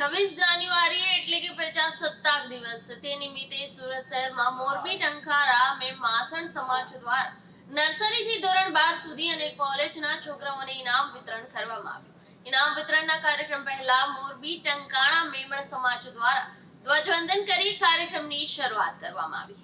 છવ્વીસ જાન્યુઆરી એટલે કે પ્રજાસત્તાક દિવસ. તે નિમિત્તે સુરત શહેરમાં મોરબી, ટંકારા, મેં માસણ સમાજ દ્વારા નર્સરીથી ધોરણ બાર સુધી અને કોલેજના છોકરાઓને ઇનામ વિતરણ કરવામાં આવ્યું. ઇનામ વિતરણના કાર્યક્રમ પહેલા મોરબી, ટંકાણા, મેમણ સમાજ દ્વારા ધ્વજવંદન કરી કાર્યક્રમની શરૂઆત કરવામાં આવી.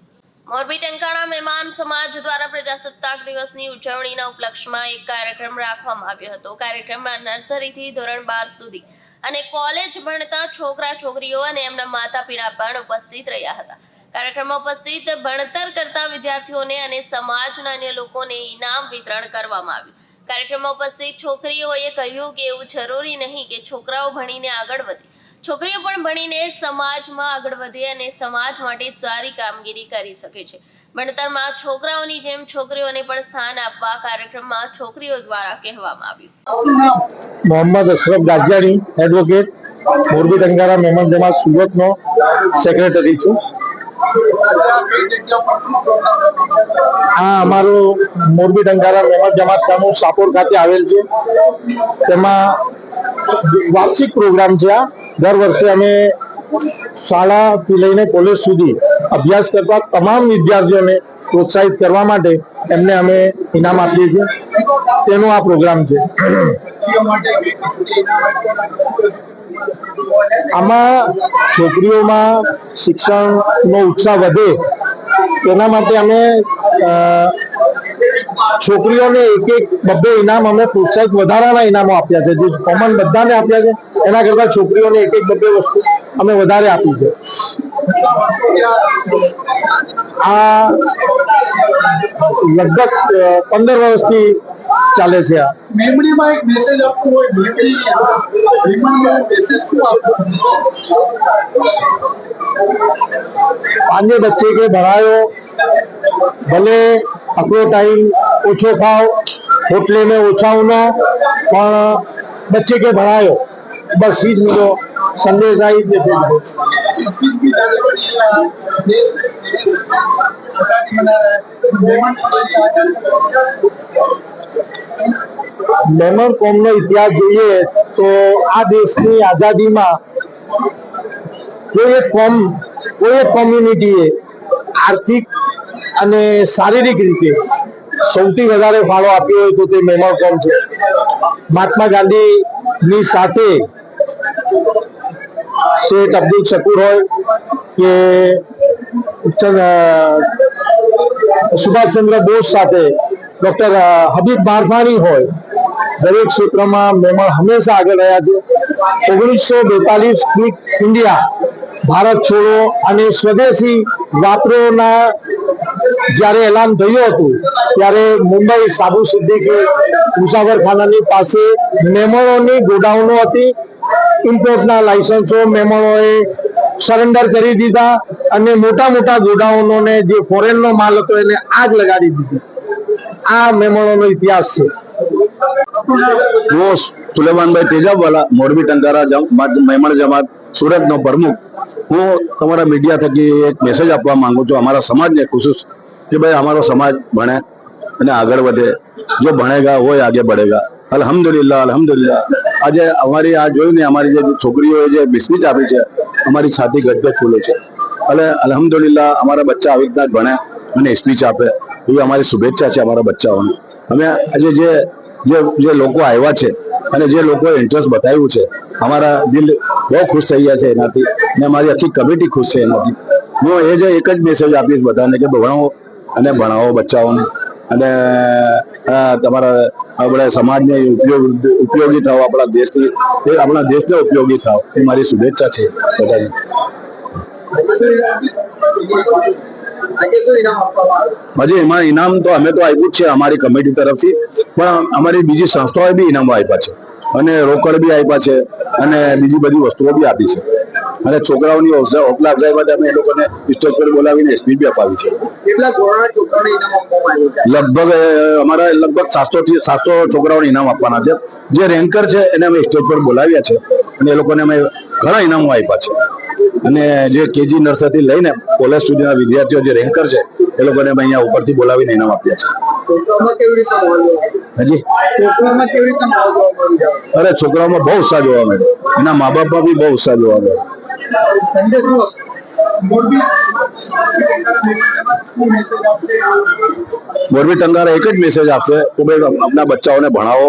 મોરબી, ટંકાણા મહેમાન સમાજ દ્વારા પ્રજાસત્તાક દિવસની ઉજવણીના ઉપલક્ષમાં એક કાર્યક્રમ રાખવામાં આવ્યો હતો. કાર્યક્રમમાં નર્સરીથી ધોરણ બાર સુધી અને કોલેજ ભણતા છોકરા છોકરીઓ અને એમના માતા પિતા પણ ઉપસ્થિત રહ્યા હતા. કાર્યક્રમમાં ઉપસ્થિત ભણતર કરતા વિદ્યાર્થીઓને અને સમાજના અન્ય લોકોને ઇનામ વિતરણ કરવામાં આવ્યું. કાર્યક્રમમાં ઉપસ્થિત છોકરીઓએ કહ્યું કે એવું જરૂરી નહીં કે છોકરાઓ ભણીને આગળ વધે. છોકરીઓ પણ ભણીને સમાજમાં આગળ વધે અને સમાજ માટે સારી કામગીરી કરી શકે છે. ભણતરમાં છોકરાઓની જેમ છોકરીઓને પણ સ્થાન આપવા કાર્યક્રમમાં છોકરીઓ દ્વારા કહેવામાં આવ્યું. મોહમ્મદ અશરફ ગાજિયાણી એડવોકેટ મોરબી ટંકારા મહેમાન જમાત સુરતનો સેક્રેટરી છું. આ અમારું મોરબી ડંગારા મહેમાન જમાત કામો સાપોર ખાતે આવેલ છે. તેમાં વાર્ષિક પ્રોગ્રામ છે આ. દર વર્ષે અમે શાળાથી લઈને કોલેજ સુધી અભ્યાસ કરતા તમામ વિદ્યાર્થીઓને પ્રોત્સાહિત કરવા માટે એમને અમે ઇનામ આપીએ છીએ. તેનો આ પ્રોગ્રામ છે. આમાં છોકરીઓમાં શિક્ષણનો ઉત્સાહ વધે તેના માટે અમે અ, છોકરીઓને એક એક બબ્બે ઇનામ અમે પ્રોત્સાહિત વધારાના ઇનામો આપ્યા છે. જે કોમન બધાને આપ્યા છે. એના કરતા છોકરીઓને એક એક બબ્બે વસ્તુ અમે વધારે આપી છે આ લગભગ અ, પંદર વર્ષથી ચાલે છે આ મેમરીમાં એક મેસેજ આપવું હોય મેમરી રિમાન્ડમાં મેસેજ શું આપવું પાંજે બચ્ચે કે ભણાયો ભલે આપણો ટાઈમ ઓછો ખાઓ હોટલે में ઓછા ઉનો પણ બચ્ચે કે ભણાયો બસ ઈ જ મુજો સંદેશ આવી છે લેમન કોમનો ઇતિહાસ જોઈએ તો આ દેશની આઝાદીમાં કોઈ એક કોમ, કોઈ એક કોમ્યુનિટીએ આર્થિક અને શારીરિક રીતે સૌથી વધારે ફાળો આપ્યો હોય તો તે મેમણ કોમ છે. મહાત્મા ગાંધીની સાથે શેઠ અબ્દુલ શકુર હોય કે સુભાષચંદ્ર બોઝ સાથે ડોક્ટર હબીબ બારફાની હોય. દરેક ક્ષેત્રમાં મેમણ હંમેશા આગળ રહ્યા છે. ઓગણીસો બેતાલીસ ક્વિક ઇન્ડિયા, ભારત છોડો અને સ્વદેશી વાપરોના જ્યારે એલાન થયું હતું, ત્યારે મુંબઈ સાબુ સિદ્દીકી મુસાફરખાનાની પાસે મેમણોની ગોડાઉનો હતી. ઇમ્પોર્ટના લાયસન્સો મેમણોએ સરેન્ડર કરી દીધા અને મોટા મોટા ગોડાઉનોને જે ફોરેનનો માલ હતો એને આગ લગાડી દીધી. આ મેમણોનો ઇતિહાસ છે. સુલેમાનભાઈ તેજાવાલા મોરબી ટંકારા મહેમાન જમાત, સુરતનો પ્રમુખ. હું તમારા મીડિયા થકી એક મેસેજ આપવા માંગુ છું. અમારા સમાજને ખુશ કે ભાઈ અમારો સમાજ ભણે અને આગળ વધે. જો ભણેગા હોય, આગે બઢેગા. અલ્હમ્દુલિલ્લાહ અલહમદુલિલ્લા આજે અમારી આ જોઈને અમારી જે છોકરીઓએ જે બિસ્કિટ આપી છે, અમારી છાતી ગદગદ ફૂલે છે. એટલે અલહમદુલિલ્લા અમારા બચ્ચા આવી રીતના ભણે અને સ્પીચ આપે. એવી અમારી શુભેચ્છા છે અમારા બચ્ચાઓને. અમે આજે જે જે જે લોકો આવ્યા છે અને જે લોકોએ ઇન્ટરેસ્ટ બતાવ્યું છે, અમારા દિલ બહુ ખુશ થઈ ગયા છે એનાથી. ને અમારી આખી કમિટી ખુશ છે એનાથી. હું એ જે એક જ મેસેજ આપીશ બધાને કે ભણાવો અને ભણાવો બચ્ચાઓને. અને તમારા, આપણે સમાજને ઉપયોગ થાવ આપણા દેશની આપણા દેશને ઉપયોગી થાવ એ મારી શુભેચ્છા છે બધાને. હજી એમાં ઇનામ તો અમે તો આપ્યું જ છે અમારી કમિટી તરફથી, પણ અમારી બીજી સંસ્થાઓએ બી ઇનામો આપ્યા છે. અને રોકડ બી આપ્યા છે અને બીજી બધી વસ્તુઓ બી આપી છે. અને છોકરાઓની હૌસલા અફઝાઈ માટે અમે એ લોકોને સ્ટેજ પર બોલાવીને સ્પીચ બી અપાવી છે. લગભગ અમારા લગભગ સાતસો થી સાતસો છોકરાઓને ઇનામ આપવાના છે. જે રેન્કર છે એને અમે સ્ટેજ પર બોલાવ્યા છે. અને એ લોકોને અમે ઘણા ઇનામો આપ્યા છે. અને જે કેજી નર્સરીથી લઈને કોલેજ સુધીના વિદ્યાર્થીઓ જે રેન્કર છે એ લોકોને અમે અહીંયા ઉપરથી બોલાવીને ઇનામ આપ્યા છે? હજી? અરે છોકરાઓમાં બહુ ઉત્સાહ જોવા મળે એના મા બાપમાં બી બહુ ઉત્સાહ જોવા મળે સંદેશ મોરબી ટંકારા એક જ મેસેજ આપશે કે ભાઈ બચ્ચાઓને ભણાવો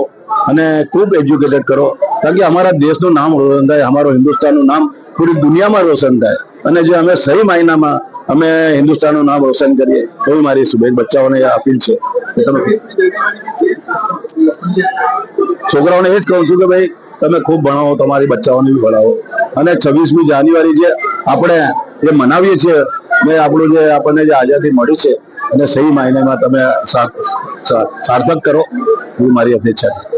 અને ખૂબ એજ્યુકેટેડ કરો. કારણ કે અમારા દેશનું નામ રોશન થાય, અમારું હિન્દુસ્તાનનું નામ પૂરી દુનિયામાં રોશન થાય. અને જે અમે સહી માયનામાં અમે હિન્દુસ્તાનનું નામ રોશન કરીએ, એવી મારી શુભેચ્છ બચ્ચાઓને અપીલ છે. છોકરાઓને એ જ કહું છું કે ભાઈ તમે ખૂબ ભણાવો, તમારી બચ્ચાઓને બી ભણાવો. અને છવ્વીસમી જાન્યુઆરી જે આપણે જે મનાવીએ છીએ, ને આપણું જે આપણને જે આઝાદી મળી છે અને સહી માયનેમાં તમે સાર્થક કરો. એવી મારી અપેક્ષા છે.